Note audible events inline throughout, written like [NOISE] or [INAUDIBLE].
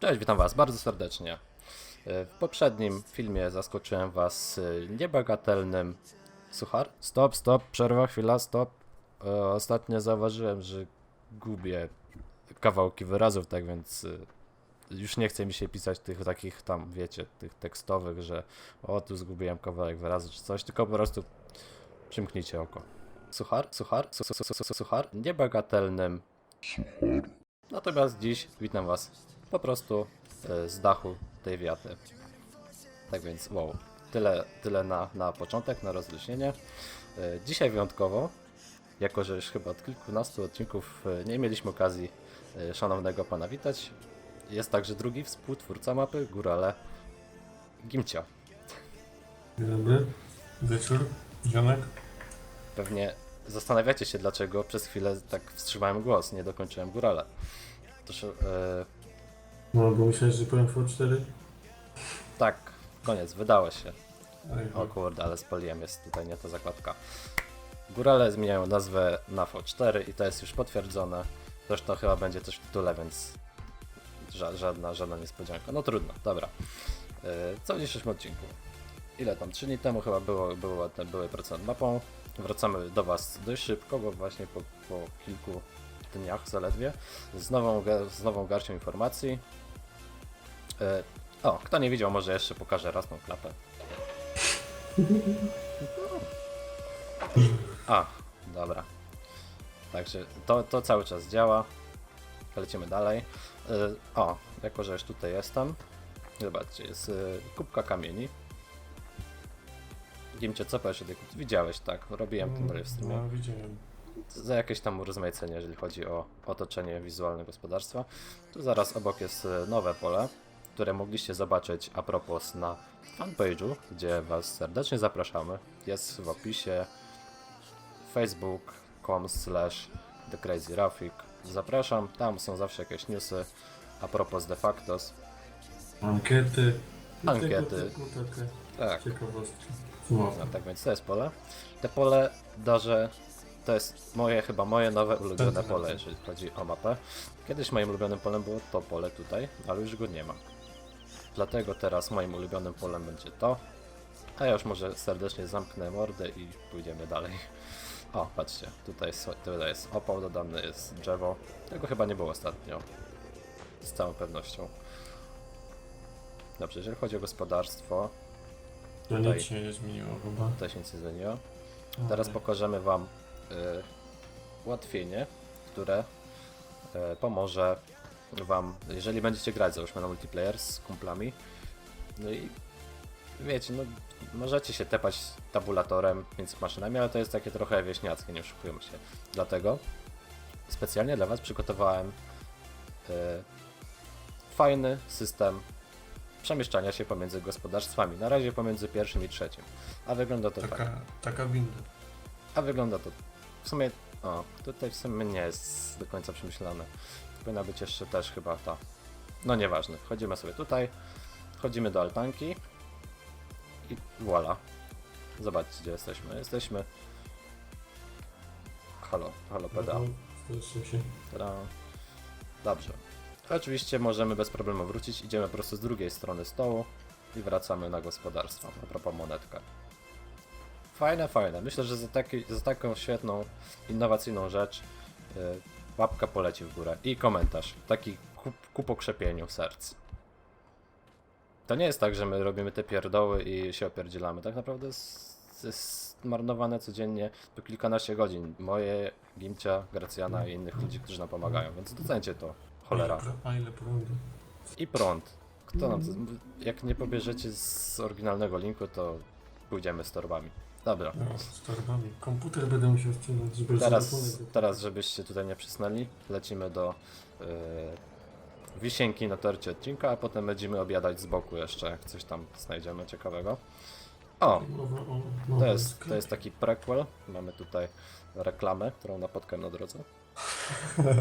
Cześć, witam Was bardzo serdecznie. E, W poprzednim filmie zaskoczyłem Was e, niebagatelnym. Suchar? Stop, stop, przerwa, chwila, stop. E, Ostatnio zauważyłem, że gubię kawałki wyrazów, tak więc już nie chce mi się pisać tych takich tam, wiecie, tych tekstowych, że o, tu zgubiłem kawałek wyrazu czy coś, tylko po prostu przymknijcie oko. Suchar? Suchar? Su, su, su, su, su, suchar? Niebagatelnym. Natomiast dziś witam Was po prostu e, z dachu tej wiaty. Tak więc, wow, tyle, tyle na, na początek, na rozluźnienie. E, Dzisiaj wyjątkowo, jako że już chyba od kilkunastu odcinków e, nie mieliśmy okazji szanownego pana witać, jest także drugi współtwórca mapy, Górale Gimcia. Dzień dobry. Wieczór. Ziomek. Pewnie zastanawiacie się, dlaczego przez chwilę tak wstrzymałem głos, nie dokończyłem Górale. Otóż, e, No, bo myślałeś, że powiem V4? tak, koniec, wydało się. O kurde, ale spaliłem, jest tutaj nie ta zakładka. Górale zmieniają nazwę na V4 i to jest już potwierdzone. Zresztą chyba będzie też w tytule, więc ża żadna, żadna niespodzianka. No trudno, dobra. Yy, Co w dzisiejszym odcinku? Ile tam? 3 dni temu chyba było, było, te- były prace nad mapą. Wracamy do Was dość szybko, bo właśnie po, po kilku dniach zaledwie z nową, ga- z nową garścią informacji. Yy, O, kto nie widział, może jeszcze pokażę raz tą klapę. A, dobra. Także to, to cały czas działa. Lecimy dalej. Y, O, jako że już tutaj jestem. Zobaczcie, jest y, kubka kamieni. Gimcie, co powiesz o tej kubce? Widziałeś, tak? Robiłem ten live streamie. No, widziałem. Za jakieś tam urozmaicenie, jeżeli chodzi o otoczenie wizualne gospodarstwa. Tu zaraz obok jest e, nowe pole, które mogliście zobaczyć a propos na fanpage'u, gdzie Was serdecznie zapraszamy. Jest w opisie facebook.com slash thecrazyrafik. Zapraszam, tam są zawsze jakieś newsy a propos de factos. Ankiety. Ankiety. Tak, ciekawostki. No. tak więc to jest pole. Te pole darze to jest moje, chyba moje nowe ulubione Tak, pole, tak. jeżeli chodzi o mapę. Kiedyś moim ulubionym polem było to pole tutaj, ale już go nie ma. Dlatego teraz moim ulubionym polem będzie to. A ja już może serdecznie zamknę mordę i pójdziemy dalej. [LAUGHS] O, patrzcie, tutaj jest, tutaj jest opał dodany, jest drzewo. Tego chyba nie było ostatnio. Z całą pewnością. Dobrze, jeżeli chodzi o gospodarstwo, To Tutaj. nic się nie zmieniło chyba. to się nic nie zmieniło. Teraz Okej. pokażemy Wam y, ułatwienie, które y, pomoże Wam, jeżeli będziecie grać załóżmy na multiplayer z kumplami. No i wiecie, no możecie się tepać tabulatorem między maszynami, ale to jest takie trochę wieśniackie, nie oszukujmy się. Dlatego specjalnie dla Was przygotowałem y, fajny system przemieszczania się pomiędzy gospodarstwami. Na razie pomiędzy pierwszym i trzecim. A wygląda to tak. Taka, taka winda. A wygląda to w sumie. O, tutaj w sumie nie jest do końca przemyślane. Powinna być jeszcze też chyba ta. No nieważne. Wchodzimy sobie tutaj. Wchodzimy do altanki. I voila. Zobaczcie gdzie jesteśmy. Jesteśmy. Halo, halo PDA. No, się. Tada. Dobrze. Oczywiście możemy bez problemu wrócić. Idziemy po prostu z drugiej strony stołu i wracamy na gospodarstwo. A propos monetka. Fajne, fajne. Myślę, że za, taki, za taką świetną, innowacyjną rzecz yy, łapka poleci w górę. I komentarz. Taki ku, ku pokrzepieniu serc. To nie jest tak, że my robimy te pierdoły i się opierdzielamy. Tak naprawdę jest, marnowane codziennie po kilkanaście godzin. Moje, Gimcia, Gracjana i innych ludzi, którzy nam pomagają, więc docencie to. Cholera. A ile, prądu? I prąd. Kto nam. Jak nie pobierzecie z oryginalnego linku, to pójdziemy z torbami. Dobra. No, z torbami. Komputer będę musiał ściągnąć, żeby Teraz, teraz żebyście tutaj nie przysnęli, lecimy do yy, wisienki na torcie odcinka, a potem będziemy obiadać z boku jeszcze, jak coś tam znajdziemy ciekawego. O, Mowa o to jest, to jest taki prequel. Mamy tutaj reklamę, którą napotkam na drodze. [LAUGHS]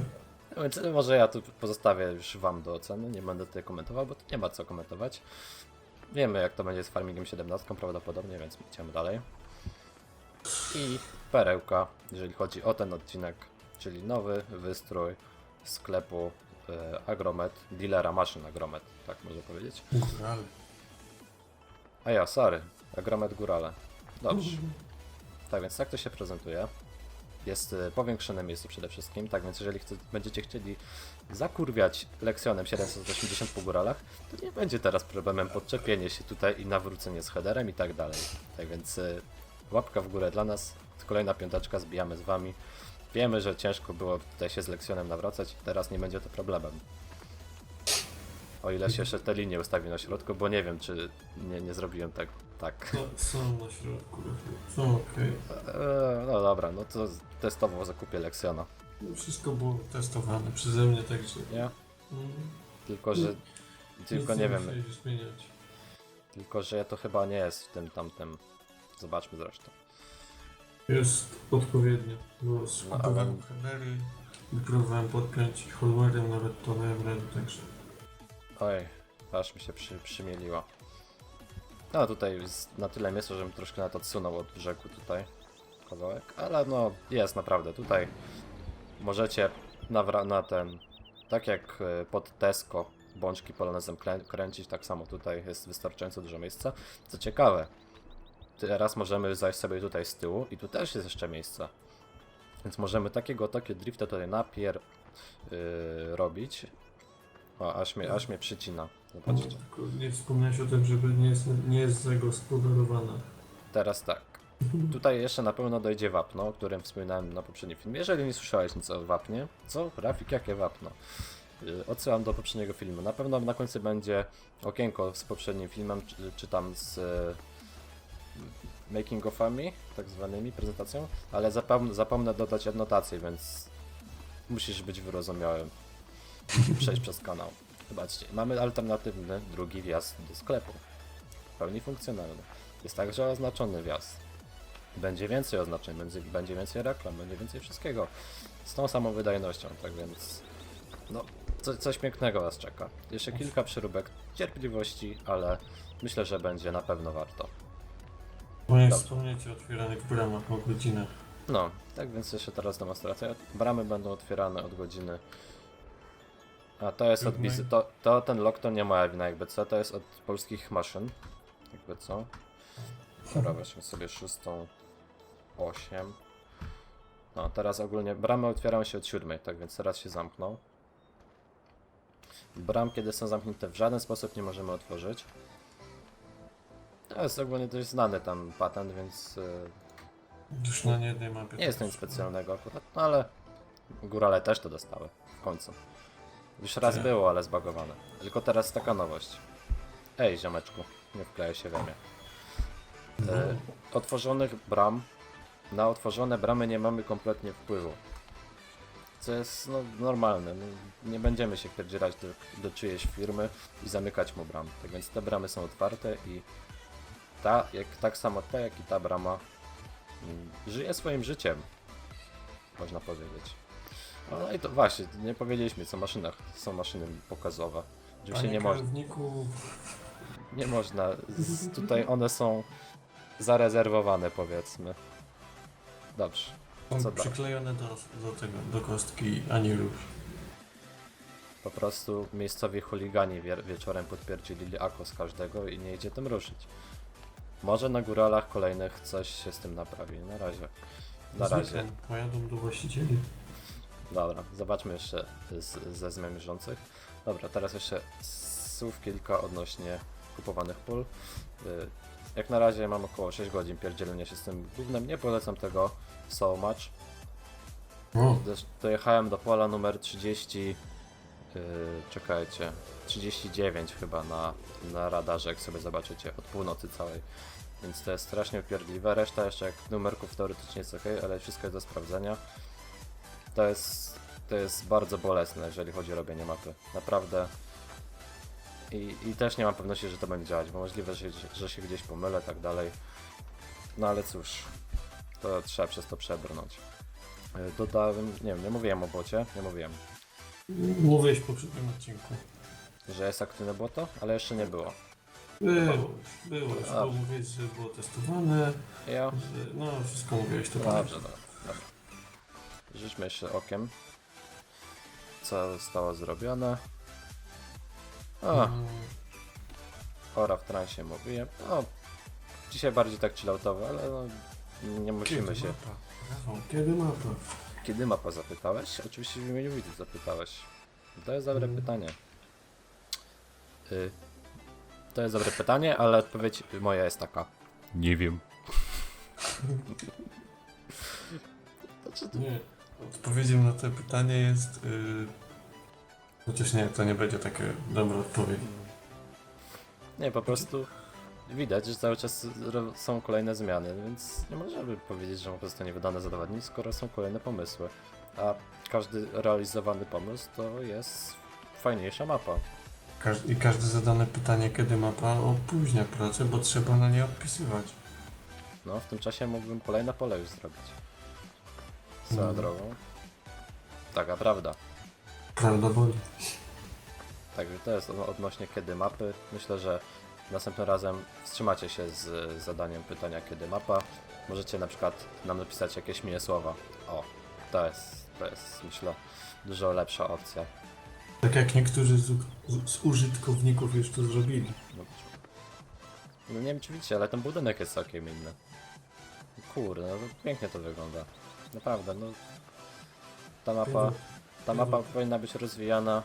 No Więc może ja tu pozostawię już wam do oceny, nie będę tutaj komentował, bo tu nie ma co komentować. Wiemy jak to będzie z Farmingiem 17 prawdopodobnie, więc idziemy dalej. I perełka, jeżeli chodzi o ten odcinek, czyli nowy wystrój sklepu e, Agromet, dealera maszyn Agromet, tak można powiedzieć. Górale. A ja, sorry, Agromet Górale. Dobrze. Tak więc tak to się prezentuje. Jest y, powiększone miejsce przede wszystkim, tak więc jeżeli chce, będziecie chcieli zakurwiać lekcjonem 780 po góralach, to nie będzie teraz problemem podczepienie się tutaj i nawrócenie z headerem i tak dalej. Tak więc y, łapka w górę dla nas, kolejna piąteczka, zbijamy z wami. Wiemy, że ciężko było tutaj się z lekcjonem nawracać, teraz nie będzie to problemem. O ile się jeszcze te linie ustawi na środku, bo nie wiem, czy nie, nie zrobiłem tego. Tak. Są na środku. Są okej. Eee, no dobra, no to testowo zakupię Lexiona. No, Wszystko było testowane przeze mnie, także... Nie? Mm, Tylko, że. Tylko nic nie wiem. musieli zmieniać. Tylko, że to chyba nie jest w tym tamtym. Zobaczmy zresztą. Jest odpowiednio. Skupowałem headery i próbowałem podpiąć hardwarem, nawet to miałem także... Oj, aż mi się przy, przymieliło. No tutaj jest na tyle miejsca, żebym troszkę na to odsunął od brzegu tutaj kawałek, ale no jest naprawdę tutaj możecie nawra- na ten tak jak e, pod Tesco bączki polonezem krę- kręcić, tak samo tutaj jest wystarczająco dużo miejsca. Co ciekawe, teraz możemy zajść sobie tutaj z tyłu i tu też jest jeszcze miejsce. Więc możemy takiego takie drifta tutaj napier yy, robić. O, aż mnie, aż mnie przycina. Zobaczcie. Nie wspomniałeś o tym, żeby nie jest, nie jest zagospodarowana. Teraz tak. Tutaj jeszcze na pewno dojdzie wapno, o którym wspominałem na poprzednim filmie. Jeżeli nie słyszałeś nic o wapnie, co? Rafik, jakie wapno? Yy, Odsyłam do poprzedniego filmu. Na pewno na końcu będzie okienko z poprzednim filmem, czy, czy tam z making ofami, tak zwanymi prezentacją, ale zapom zapomnę dodać adnotację, więc musisz być wyrozumiałym i [LAUGHS] przejść przez kanał. Zobaczcie, mamy alternatywny drugi wjazd do sklepu. W pełni funkcjonalny. Jest także oznaczony wjazd. Będzie więcej oznaczeń, będzie, będzie więcej reklam, będzie więcej wszystkiego. Z tą samą wydajnością, tak więc. No, co, coś pięknego Was czeka. Jeszcze kilka przyróbek cierpliwości, ale myślę, że będzie na pewno warto. Moje Dobrze. wspomniecie o otwieranych bramach o godzinach. No, tak więc jeszcze teraz demonstracja. Bramy będą otwierane od godziny. A to jest od Siódmej. wizy- to, to ten lok to nie moja wina jakby co, to jest od polskich maszyn. Jakby co. Dobra, weźmy sobie szóstą, osiem. No, teraz ogólnie bramy otwierają się od siódmej, tak więc teraz się zamkną. Bram, kiedy są zamknięte, w żaden sposób nie możemy otworzyć. To jest ogólnie dość znany tam patent, więc yy, Już na jednej mapie. nie jest to nic specjalnego akurat, no ale górale też to dostały w końcu. Już raz Tak. było, ale zbagowane. Tylko teraz taka nowość. Ej, ziomeczku, nie wklejaj się we mnie. No, E, otworzonych bram, na otworzone bramy nie mamy kompletnie wpływu. Co jest no, normalne. No, nie będziemy się pierdzielać do, do czyjejś firmy i zamykać mu bram. Tak więc te bramy są otwarte i ta, jak, tak samo ta, jak i ta brama mm, żyje swoim życiem. Można powiedzieć. No i to właśnie, nie powiedzieliśmy co o maszynach. Są maszyny pokazowe. Oczywiście nie można. Nie można. Z, tutaj one są zarezerwowane, powiedzmy. Dobrze. są dalej? przyklejone do, do tego, do kostki ani rusz. Po prostu miejscowi chuligani wie, wieczorem podpierdzili ako z każdego i nie idzie tym ruszyć. Może na góralach kolejnych coś się z tym naprawi. Na razie. Na razie. Znikną, Pojadą do właścicieli. Dobra, zobaczmy jeszcze z, ze zmierzających. Dobra, teraz jeszcze słów kilka odnośnie kupowanych pól. Y, Jak na razie mam około 6 godzin pierdzielenia się z tym głównym. Nie polecam tego so much. O, Dojechałem do pola numer 30. Yy, czekajcie. 39 chyba na, na radarze, jak sobie zobaczycie, od północy całej. Więc to jest strasznie upierdliwe. Reszta jeszcze jak numerków teoretycznie jest ok, ale wszystko jest do sprawdzenia. To jest, to jest bardzo bolesne, jeżeli chodzi o robienie mapy. Naprawdę. I, I też nie mam pewności, że to będzie działać, bo możliwe, że, że się gdzieś pomylę, tak dalej. No ale cóż, to trzeba przez to przebrnąć. E, Dodałem, nie wiem, nie mówiłem o bocie, nie mówiłem, mówiłeś w poprzednim odcinku. że jest aktywne boto, ale jeszcze nie było. Było, było A. bo mówiłeś, że było testowane, Ja? że, no wszystko mówiłeś, to Dobrze, dobra, dobra. Rzućmy jeszcze okiem. co zostało zrobione. O, Mm, ora w transie mówiłem. No, dzisiaj bardziej tak chilloutowo, ale no, nie musimy kiedy się. Mapa? Rafał, kiedy mapa? Kiedy mapa zapytałeś? Oczywiście w imieniu widzów zapytałeś. To jest dobre Mm. pytanie. Y, to jest dobre pytanie, ale odpowiedź moja jest taka. Nie wiem. Nie. Odpowiedzią na to pytanie jest... Yy... Chociaż nie, to nie będzie takie dobre odpowiedź. Nie, po prostu widać, że cały czas są kolejne zmiany, więc nie możemy powiedzieć, że po prostu nie wydane zadawaniu, skoro są kolejne pomysły. A każdy realizowany pomysł to jest fajniejsza mapa. I każde zadane pytanie, kiedy mapa, opóźnia pracę, bo trzeba na nie odpisywać. No, w tym czasie mógłbym kolejne pole już zrobić. Swoją Mhm. drogą. Taka prawda. Prawda boli. Także to jest od- odnośnie kiedy mapy. Myślę, że następnym razem wstrzymacie się z zadaniem pytania kiedy mapa. Możecie na przykład nam napisać jakieś miłe słowa. O, to jest, to jest myślę dużo lepsza opcja. Tak jak niektórzy z, z użytkowników już to zrobili. No, no nie wiem czy widzicie, ale ten budynek jest całkiem inny. Kurde, no to pięknie to wygląda. Naprawdę, no. Ta mapa, ta mapa powinna być rozwijana.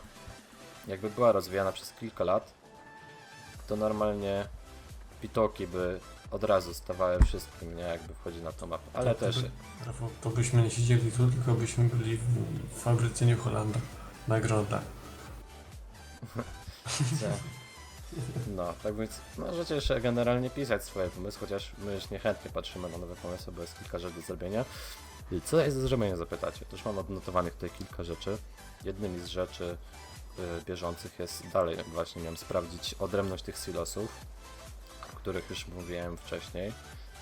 Jakby była rozwijana przez kilka lat, to normalnie pitoki by od razu stawały wszystkim, nie? Jakby wchodzi na tą mapę. Ale To- to też. by- Rafał, to byśmy nie siedzieli tu, tylko byśmy byli w, w fabryce New Hollanda. Nagroda. [LAUGHS] No, tak więc możecie jeszcze generalnie pisać swoje pomysły, chociaż my już niechętnie patrzymy na nowe pomysły, bo jest kilka rzeczy do zrobienia. I Co jest do zrobienia, zapytacie? Też mam odnotowanych tutaj kilka rzeczy. Jednymi z rzeczy bieżących jest dalej właśnie miałem sprawdzić odrębność tych silosów, o których już mówiłem wcześniej.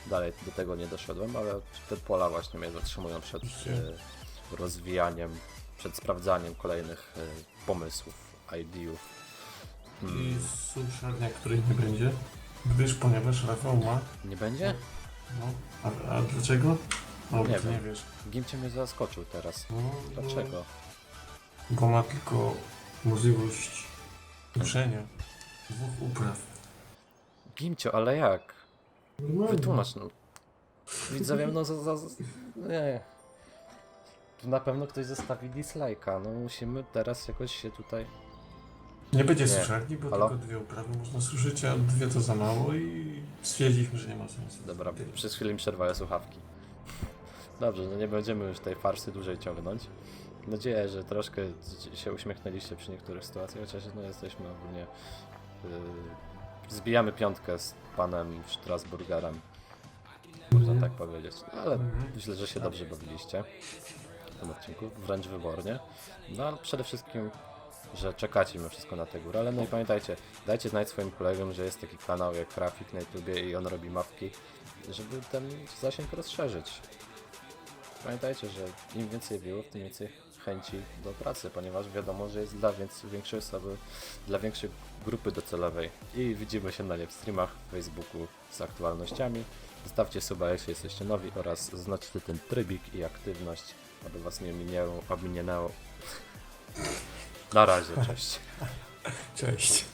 Dalej do tego nie doszedłem, ale te pola właśnie mnie zatrzymują przed y, rozwijaniem, przed sprawdzaniem kolejnych y, pomysłów, ideów. Mm. I suszarnia, której nie będzie. Gdyż, ponieważ Rafał ma... Nie będzie? No, a, a dlaczego? No, Nie wiem. nie wiesz. Gimcie mnie zaskoczył teraz. No, Dlaczego? Bo ma tylko możliwość uszenia dwóch upraw. Gimcio, ale jak? Wytłumacz no. Widzowie, no za, za, za... Nie. Tu na pewno ktoś zostawi dislike'a, no musimy teraz jakoś się tutaj... Nie będzie Nie. suszarni, bo Halo? tylko dwie uprawy można suszyć, a dwie to za mało i stwierdziliśmy, że nie ma sensu. Dobra, Tyle. przez chwilę mi przerwały słuchawki. [LAUGHS] Dobrze, no nie będziemy już tej farsy dłużej ciągnąć. Mam nadzieję, że troszkę się uśmiechnęliście przy niektórych sytuacjach, chociaż no jesteśmy ogólnie... Yy, zbijamy piątkę z panem Strasburgerem, można tak powiedzieć. Ale Mhm. myślę, że się dobrze bawiliście w tym odcinku, wręcz wybornie. No ale przede wszystkim, że czekacie mimo wszystko na te górale. No i pamiętajcie, dajcie znać swoim kolegom, że jest taki kanał jak Grafik na YouTubie i on robi mapki, żeby ten zasięg rozszerzyć. Pamiętajcie, że im więcej wiewów, tym więcej chęci do pracy, ponieważ wiadomo, że jest dla więc, większej osoby, dla większej grupy docelowej. I widzimy się na live streamach w Facebooku z aktualnościami. Zostawcie suba, jeśli jesteście nowi oraz zaznaczcie ten trybik i aktywność, aby was nie minęło, ominęło. Na razie, cześć. [LAUGHS] Cześć.